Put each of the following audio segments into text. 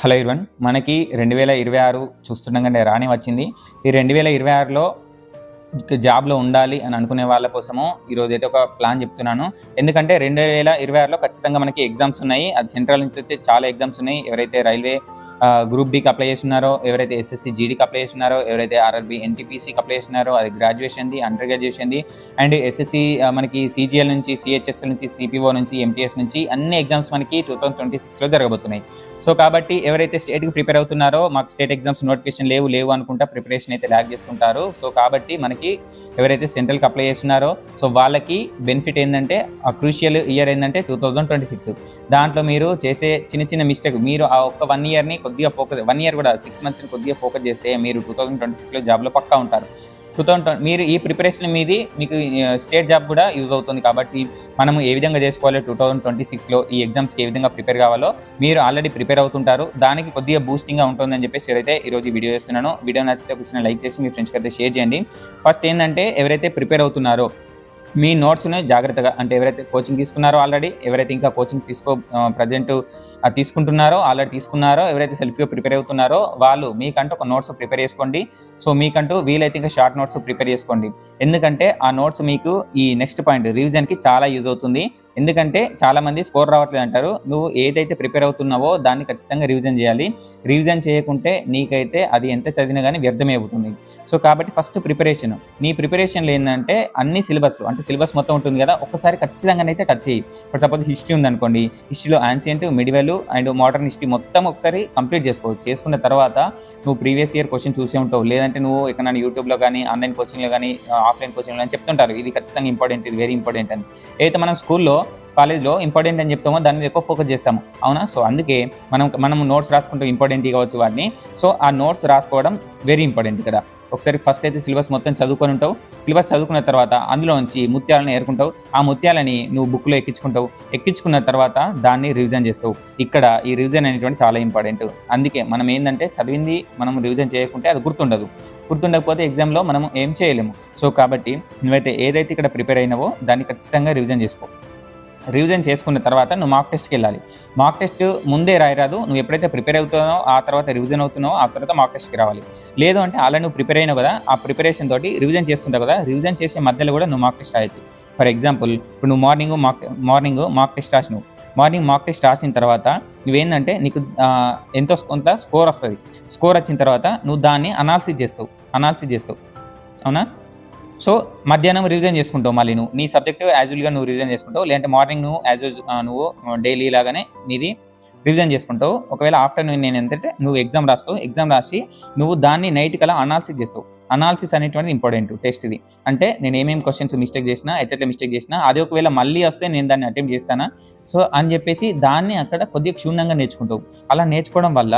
Hello ఇర్వన్ మనకి రెండు వేల ఇరవై ఆరు చూస్తుండగానే రాని వచ్చింది. ఈ రెండు వేల ఇరవై ఆరులో జాబ్లో ఉండాలి అని అనుకునే వాళ్ళ కోసము ఈరోజు అయితే ఒక ప్లాన్ చెప్తున్నాను. ఎందుకంటే రెండు వేల ఇరవై ఆరులో ఖచ్చితంగా మనకి ఎగ్జామ్స్ ఉన్నాయి. అది సెంట్రల్ నుంచి అయితే చాలా ఎగ్జామ్స్ ఉన్నాయి. ఎవరైతే రైల్వే గ్రూప్ డికి అప్లై చేస్తున్నారో ఎవరైతే ఎస్ఎస్సి జీడీకి అప్లై చేస్తున్నారో ఎవరైతే ఆర్ఆర్బీ ఎన్టీపీసీకి అప్లై చేస్తున్నారో అది గ్రాడ్యుయేషన్ది అండర్ గ్రాడ్యుయేషన్ది అండ్ ఎస్ఎస్సి మనకి సిజిఎల్ నుంచి సిహెచ్ఎస్ నుంచి సిపిఓ నుంచి ఎంటీఎస్ నుంచి అన్ని ఎగ్జామ్స్ మనకి టూ థౌసండ్ ట్వంటీ సిక్స్లో జరగబోతున్నాయి. సో కాబట్టి ఎవరైతే స్టేట్కి ప్రిపేర్ అవుతున్నారో మాకు స్టేట్ ఎగ్జామ్స్ నోటిఫికేషన్ లేవు లేవు అనుకుంటా ప్రిపరేషన్ అయితే ల్యాక్ చేస్తుంటారు. సో కాబట్టి మనకి ఎవరైతే సెంట్రల్కి అప్లై చేస్తున్నారో సో వాళ్ళకి బెనిఫిట్ ఏంటంటే ఆ క్రూషియల్ ఇయర్ ఏంటంటే టూ థౌజండ్ ట్వంటీ సిక్స్ దాంట్లో మీరు చేసే చిన్న చిన్న మిస్టేక్ మీరు ఆ ఒక్క వన్ ఇయర్ని కొద్దిగా ఫోకస్ వన్ ఇయర్ కూడా సిక్స్ మంత్స్ని కొద్దిగా ఫోకస్ చేస్తే మీరు టూ థౌసండ్ ట్వంటీ సిక్స్లో జాబ్లో పక్కా ఉంటారు. టూ థౌసండ్ మీరు ఈ ప్రిపరేషన్ మీది మీకు స్టేట్ జాబ్ కూడా యూజ్ అవుతుంది కాబట్టి మనము ఏ విధంగా చేసుకోవాలి టూ థౌసండ్ ట్వంటీ సిక్స్లో ఈ ఎగ్జామ్స్కి ఏ విధంగా ప్రిపేర్ కావాలో మీరు ఆల్రెడీ ప్రిపేర్ అవుతుంటారు. దానికి కొద్దిగా బూస్టింగ్గా ఉంటుందని చెప్పేసి అయితే ఈరోజు వీడియో చేస్తున్నాను వీడియో నచ్చితే ఒక లైక్ చేసి మీ ఫ్రెండ్స్కి అయితే షేర్ చేయండి. ఫస్ట్ ఏంటంటే ఎవరైతే ప్రిపేర్ అవుతున్నారో మీ నోట్స్ని జాగ్రత్తగా అంటే ఎవరైతే కోచింగ్ తీసుకున్నారో ఆల్రెడీ ఎవరైతే ఇంకా కోచింగ్ తీసుకో ప్రజెంట్ తీసుకుంటున్నారో ఆల్రెడీ తీసుకున్నారో ఎవరైతే సెల్ఫీగా ప్రిపేర్ అవుతున్నారో వాళ్ళు మీకంటూ ఒక నోట్స్ ప్రిపేర్ చేసుకోండి. సో మీకంటూ వీలైతే ఇంకా షార్ట్ నోట్స్ ప్రిపేర్ చేసుకోండి. ఎందుకంటే ఆ నోట్స్ మీకు ఈ నెక్స్ట్ పాయింట్ రివిజన్కి చాలా యూజ్ అవుతుంది. ఎందుకంటే చాలామంది స్కోర్ రావట్లేదు అంటారు. నువ్వు ఏదైతే ప్రిపేర్ అవుతున్నావో దాన్ని ఖచ్చితంగా రివిజన్ చేయాలి. రివిజన్ చేయకుంటే నీకైతే అది ఎంత చదివినా కానీ వ్యర్థమే అవుతుంది సో కాబట్టి ఫస్ట్ ప్రిపరేషన్. నీ ప్రిపరేషన్లో ఏంటంటే అన్ని సిలబస్లు అంటే సిలబస్ మొత్తం ఉంటుంది కదా ఒక్కసారి ఖచ్చితంగా అయితే టచ్ చేయి. ఇప్పుడు సపోజ్ హిస్టరీ ఉందనుకోండి హిస్టరీలో ancient medieval and modern history మొత్తం ఒకసారి కంప్లీట్ చేసుకోవచ్చు. చేసుకున్న తర్వాత నువ్వు ప్రీవియస్ ఇయర్ క్వశ్చన్ చూసే ఉంటావు. లేదంటే నువ్వు ఎక్కడ యూట్యూబ్లో కానీ ఆన్లైన్ కోచింగ్లో కానీ ఆఫ్లైన్ కోచింగ్లో కానీ చెప్తుంటారు. ఇది ఖచ్చితంగా ఇంపార్టెంట్ ఇది వెరీ ఇంపార్టెంట్ అని. అయితే మనం స్కూల్లో కాలేజ్లో ఇంపార్టెంట్ అని చెప్తామో దాని మీద ఎక్కువ ఫోకస్ చేస్తాము. అవునా? సో అందుకే మనం మనం నోట్స్ రాసుకుంటూ ఇంపార్టెంట్ కావచ్చు వాటిని. సో ఆ నోట్స్ రాసుకోవడం వెరీ ఇంపార్టెంట్ ఇక్కడ. ఒకసారి ఫస్ట్ అయితే సిలబస్ మొత్తం చదువుకొని ఉంటావు. సిలబస్ చదువుకున్న తర్వాత అందులో నుంచి ముత్యాలను ఏరుకుంటావు. ఆ ముత్యాలని నువ్వు బుక్లో ఎక్కించుకుంటావు. ఎక్కించుకున్న తర్వాత దాన్ని రివిజన్ చేస్తావు. ఇక్కడ ఈ రివిజన్ అనేటువంటి చాలా ఇంపార్టెంట్ అందుకే మనం ఏంటంటే చదివింది మనం రివిజన్ చేయకుంటే అది గుర్తుండదు. గుర్తుండకపోతే ఎగ్జామ్లో మనం ఏం చేయలేము. సో కాబట్టి నువ్వైతే ఏదైతే ఇక్కడ ప్రిపేర్ అయినావో దాన్ని ఖచ్చితంగా రివిజన్ చేసుకో. రివిజన్ చేసుకున్న తర్వాత నువ్వు మాక్ టెస్ట్కి వెళ్ళాలి. మాక్ టెస్ట్ ముందే రాయరాదు నువ్వు ఎప్పుడైతే ప్రిపేర్ అవుతున్నావో ఆ తర్వాత రివిజన్ అవుతున్నావో ఆ తర్వాత మాక్ టెస్ట్కి రావాలి. లేదు అంటే అలా నువ్వు ప్రిపేర్ అయినావు కదా ఆ ప్రిపరేషన్ తోటి రివిజన్ చేస్తుంటావు కదా రివిజన్ చేసే మధ్యలో కూడా నువ్వు మాక్ టెస్ట్ రాయొచ్చు. ఫర్ ఎగ్జాంపుల్ ఇప్పుడు నువ్వు morning mock morning mock test రాసినావు. Morning mock test రాసిన తర్వాత నువ్వేందంటే నీకు ఎంతో కొంత స్కోర్ వస్తుంది. స్కోర్ వచ్చిన తర్వాత నువ్వు దాన్ని అనాలిసిస్ చేస్తావు. అనాలిసిస్ చేస్తావు. అవునా? సో మధ్యాహ్నం రివిజన్ చేసుకుంటావు మళ్ళీ నువ్వు. నీ సబ్జెక్ట్ యాజువల్గా నువ్వు రివిజన్ చేసుకుంటావు. లేదంటే మార్నింగ్ నువ్వు యాజ్ నువ్వు డైలీ లాగానే నీది రివిజన్ చేసుకుంటావు. ఒకవేళ ఆఫ్టర్నూన్ నేను ఏంటంటే నువ్వు ఎగ్జామ్ రాస్తావు. ఎగ్జామ్ రాసి నువ్వు దాన్ని నైట్ కల అనాలిసిస్ చేస్తావు. అనాలిసిస్ అనేటువంటిది ఇంపార్టెంట్ టెస్ట్ ఇది. అంటే నేను ఏమేమి క్వశ్చన్స్ మిస్టేక్ చేసినా ఎట్లా మిస్టేక్ చేసినా అది ఒకవేళ మళ్ళీ వస్తే నేను దాన్ని అటెంప్ట్ చేస్తానా? సో అని చెప్పేసి దాన్ని అక్కడ కొద్దిగా క్షుణ్ణంగా నేర్చుకుంటావు. అలా నేర్చుకోవడం వల్ల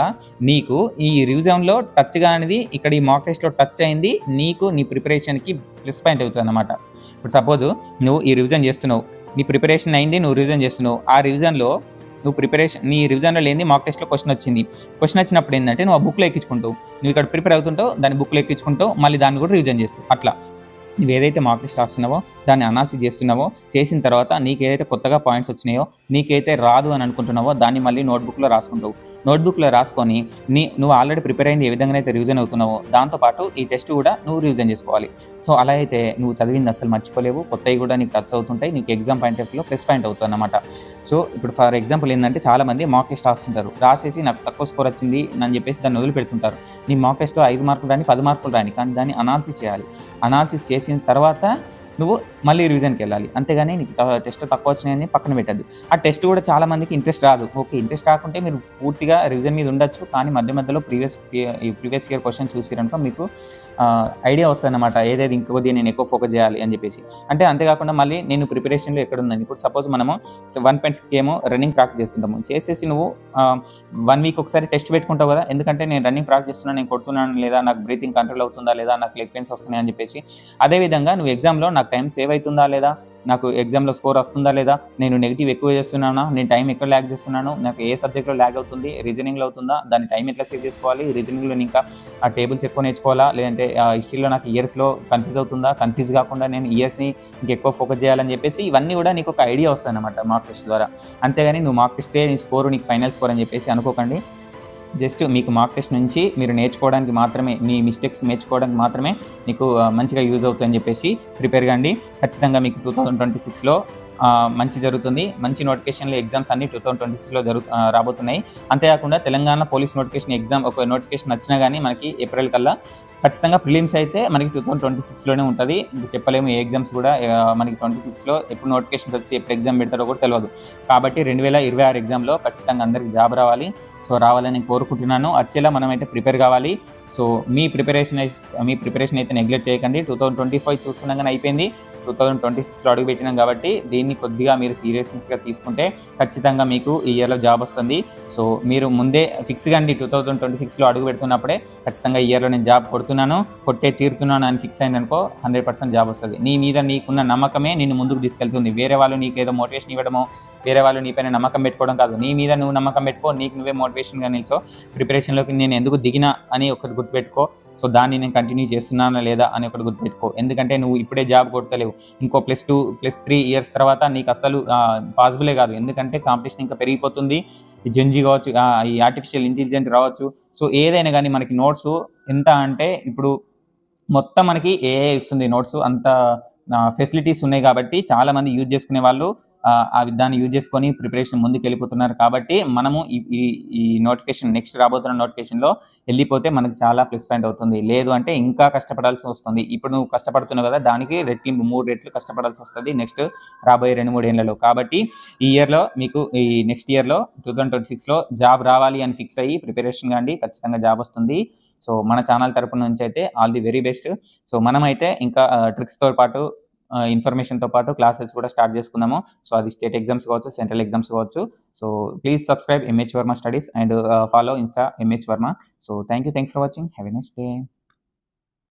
నీకు ఈ రివిజన్లో టచ్ కానిది ఇక్కడ ఈ మాక్ టెస్ట్లో టచ్ అయింది నీకు నీ ప్రిపరేషన్కి ప్లస్ పాయింట్ అవుతుంది అనమాట ఇప్పుడు సపోజ్ నువ్వు ఈ రివిజన్ చేస్తున్నావు. నీ ప్రిపరేషన్ అయింది నువ్వు రివిజన్ చేస్తున్నావు. ఆ రివిజన్లో నువ్వు ప్రిపరేషన్ నీ రివిజన్లో లేని మాక్ టెస్ట్లో క్వశ్చన్ వచ్చింది. క్వశ్చన్ వచ్చినప్పుడు ఏంటంటే నువ్వు ఆ బుక్లో ఎక్కించుకుంటావు. నువ్వు ఇక్కడ ప్రిపేర్ అవుతుంటావు దాన్ని బుక్లో ఎక్కించుకుంటావు మళ్ళీ దాన్ని కూడా రివిజన్ చేస్తావు. అట్లా. నువ్వు ఏదైతే మార్క్ లిస్ట్ రాస్తున్నావో దాన్ని అనాలిసిస్ చేస్తున్నావో చేసిన తర్వాత నీకు ఏదైతే కొత్తగా పాయింట్స్ వచ్చినాయో నీకైతే రాదు అని అనుకుంటున్నావో దాన్ని మళ్ళీ నోట్బుక్లో రాసుకుంటావు. నోట్బుక్లో రాసుకొని నీ నువ్వు ఆల్రెడీ ప్రిపేర్ అయింది ఏ విధంగా అయితే రివిజన్ అవుతున్నావో దాంతోపాటు ఈ టెస్ట్ కూడా నువ్వు రివిజన్ చేసుకోవాలి. సో అలా అయితే నువ్వు చదివింది అసలు మర్చిపోలేవు. కొత్తవి కూడా నీకు టచ్ అవుతుంటాయి. నీకు ఎగ్జామ్ పాయింట్ ఆఫ్ వ్యూలో ప్లస్ పాయింట్ అవుతుంది అనమాట సో ఇప్పుడు ఫర్ ఎగ్జాంపుల్ ఏంటంటే చాలామంది మాక్ టెస్ట్ రాస్తుంటారు. రాసేసి నాకు తక్కువ స్కోర్ వచ్చింది అని చెప్పేసి దాన్ని వదిలిపెడుతుంటారు. నీ మాక్ టెస్ట్లో ఐదు మార్కులు రాని పది మార్కులు రాని కానీ దాన్ని అనాలిసిస్ చేయాలి. అనాలిసిస్ చేసిన తర్వాత నువ్వు మళ్ళీ రివిజన్కి వెళ్ళాలి. అంతేగాని నీకు టెస్ట్ తక్కువ వచ్చినాయని పక్కన పెట్టద్దు. ఆ టెస్ట్ కూడా చాలా మందికి ఇంట్రెస్ట్ రాదు. ఓకే ఇంట్రెస్ట్ రాకుంటే మీరు పూర్తిగా రివిజన్ మీద ఉండొచ్చు కానీ మధ్య మధ్యలో ప్రీవియస్ ఈ ప్రీవియస్ ఇయర్ క్వశ్చన్ చూసిరనుకో మీకు ఐడియా వస్తుంది అనమాట ఏదైతే ఇంకొద్ది నేను ఎక్కువ ఫోకస్ చేయాలి అని చెప్పేసి. అంటే అంతేకాకుండా మళ్ళీ నేను ప్రిపరేషన్లో ఎక్కడ ఉందని. ఇప్పుడు సపోజ్ మనము వన్ పాయింట్ సిక్స్ ఏమో రన్నింగ్ ప్రాక్టీస్ చేస్తుంటాము. చేసేసి నువ్వు వన్ వీక్ ఒకసారి టెస్ట్ పెట్టుకుంటావు కదా. ఎందుకంటే నేను రన్నింగ్ ప్రాక్టీస్ చేస్తున్నాను నేను కొడుతున్నాను లేదా నాకు బ్రీతింగ్ కంట్రోల్ అవుతుందా లేదా నాకు లెగ్ పెయిన్స్ వస్తున్నాయి అని చెప్పేసి. అదేవిధంగా నువ్వు ఎగ్జామ్లో నాకు టైం సేవ్ అవుతుందా లేదా? నాకు ఎగ్జామ్లో స్కోర్ వస్తుందా లేదా? నేను నెగిటివ్ ఎక్కువ చేస్తున్నానా? నేను టైం ఎక్కడ ల్యాగ్ చేస్తున్నాను? నాకు ఏ సబ్జెక్ట్లో ల్యాగ్ అవుతుంది? రీజనింగ్లో అవుతుందా? దాని టైం ఎట్లా సేవ్ చేసుకోవాలి? రీజనింగ్లో ఇంకా ఆ టేబుల్స్ ఎక్కువ నేర్చుకోవాలా? లేదంటే హిస్టరీలో నాకు ఇయర్స్లో కన్ఫ్యూజ్ అవుతుందా? కన్ఫ్యూజ్ కాకుండా నేను ఇయర్స్ని ఇంకెక్కువ ఫోకస్ చేయాలని చెప్పేసి ఇవన్నీ కూడా నీకు ఒక ఐడియా వస్తుంది అనమాట మార్క్ టెస్ట్ ద్వారా. అంతేగాని నువ్వు మార్క్ టెస్టే నీ స్కోర్ నీకు ఫైనల్ స్కోర్ అని చెప్పేసి అనుకోకండి. జస్ట్ మీకు మార్క్ టెస్ట్ నుంచి మీరు నేర్చుకోవడానికి మాత్రమే మీ మిస్టేక్స్ నేర్చుకోవడానికి మాత్రమే మీకు మంచిగా యూజ్ అవుతుందని చెప్పేసి ప్రిపేర్ కండి. ఖచ్చితంగా మీకు టూ థౌజండ్ ట్వంటీ సిక్స్లో మంచి జరుగుతుంది. మంచి నోటిఫికేషన్లు ఎగ్జామ్స్ అన్ని టూ థౌసండ్ ట్వంటీ సిక్స్లో జరుగు రాబోతున్నాయి. అంతేకాకుండా తెలంగాణ పోలీస్ నోటిఫికేషన్ ఎగ్జామ్ ఒక నోటిఫికేషన్ వచ్చినా కానీ మనకి ఏప్రిల్ కల్లా ఖచ్చితంగా ప్రిలిమ్స్ అయితే మనకి టూ థౌసండ్ ట్వంటీ సిక్స్లోనే ఉంటుంది. ఇంకా చెప్పలేము ఏ ఎగ్జామ్స్ కూడా మనకి ట్వంటీ సిక్స్లో ఎప్పుడు నోటిఫికేషన్స్ వచ్చి ఎప్పుడు ఎగ్జామ్ పెడతారో కూడా తెలియదు కాబట్టి రెండు వేల ఇరవై ఆరు ఎగ్జామ్లో ఖచ్చితంగా అందరికి జాబ్ రావాలి. సో రావాలని కోరుకుంటున్నాను. వచ్చేలా మనం అయితే ప్రిపేర్ కావాలి. సో మీ ప్రిపరేషన్ మీ ప్రిపరేషన్ అయితే నెగ్లెక్ట్ చేయకండి. టూ థౌసండ్ ట్వంటీ ఫైవ్ చూస్తుండగానే అయిపోయింది. టూ థౌసండ్ ట్వంటీ సిక్స్లో అడుగు పెట్టినాం కాబట్టి దీన్ని కొద్దిగా మీరు సీరియస్నెస్గా తీసుకుంటే ఖచ్చితంగా మీకు ఈ ఇయర్లో జాబ్ వస్తుంది. సో మీరు ముందే ఫిక్స్ అండి టూ థౌసండ్ ట్వంటీ సిక్స్లో అడుగు పెడుతున్నప్పుడే ఖచ్చితంగా ఈ ఇయర్లో నేను జాబ్ కొడుతున్నాను కొట్టే తీరుతున్నాను అని ఫిక్స్ అయింది అనుకో హండ్రెడ్ పర్సెంట్ జాబ్ వస్తుంది. నీ మీద నీకున్న నమ్మకమే నేను ముందుకు తీసుకెళ్తుంది. వేరే వాళ్ళు నీకు ఏదో మోటివేషన్ ఇవ్వడమో వేరే వాళ్ళు నీపైన నమ్మకం పెట్టుకోవడం కాదు. నీ మీద నువ్వు నమ్మకం పెట్టుకో నీకు నువ్వే మోటివేషన్గా నిల్చో. ప్రిపరేషన్లోకి నేను ఎందుకు దిగినా అని ఒకటి గుర్తుపెట్టుకో. సో దాన్ని నేను కంటిన్యూ చేస్తున్నానా లేదా అని ఒకటి గుర్తుపెట్టుకో. ఎందుకంటే నువ్వు ఇప్పుడే జాబ్ కొడతలేవు. ఇంకో plus two plus three years తర్వాత నీకు అసలు పాసిబులే కాదు. ఎందుకంటే కాంపిటీషన్ ఇంకా పెరిగిపోతుంది. ఈ జెంజీ కావచ్చు ఈ ఆర్టిఫిషియల్ ఇంటెలిజెంట్ రావచ్చు. సో ఏదైనా కానీ మనకి నోట్స్ ఎంత అంటే ఇప్పుడు మొత్తం మనకి ఏఏ ఇస్తుంది. నోట్స్ అంత ఫెసిలిటీస్ ఉన్నాయి కాబట్టి చాలా మంది యూజ్ చేసుకునే వాళ్ళు ఆ, విధాన్ని దాన్ని యూజ్ చేసుకొని ప్రిపరేషన్ ముందుకు వెళ్ళిపోతున్నారు కాబట్టి మనము ఈ ఈ- ఈ నోటిఫికేషన్ నెక్స్ట్ రాబోతున్న నోటిఫికేషన్లో వెళ్ళిపోతే మనకు చాలా ప్లస్ పాయింట్ అవుతుంది. లేదు అంటే ఇంకా కష్టపడాల్సి వస్తుంది. ఇప్పుడు నువ్వు కష్టపడుతున్నావు కదా దానికి రెట్లింపు మూడు రెట్లు కష్టపడాల్సి వస్తుంది నెక్స్ట్ రాబోయే రెండు మూడు ఏళ్ళలో కాబట్టి ఈ ఇయర్లో మీకు ఈ నెక్స్ట్ ఇయర్లో టూ థౌసండ్ ట్వంటీ సిక్స్లో జాబ్ రావాలి అని ఫిక్స్ అయ్యి ప్రిపరేషన్ కాండి ఖచ్చితంగా జాబ్ వస్తుంది. సో మన ఛానల్ తరపు నుంచి అయితే all the very best. So మనమైతే ఇంకా ట్రిక్స్తో పాటు ఇన్ఫర్మేషన్తో పాటు క్లాసెస్ కూడా స్టార్ట్ చేసుకుందాము సో అది స్టేట్ ఎగ్జామ్స్ కావచ్చు సెంట్రల్ ఎగ్జామ్స్ కావచ్చు. So please subscribe MH Varma studies and follow insta MH Varma so thank you thanks for watching have a next day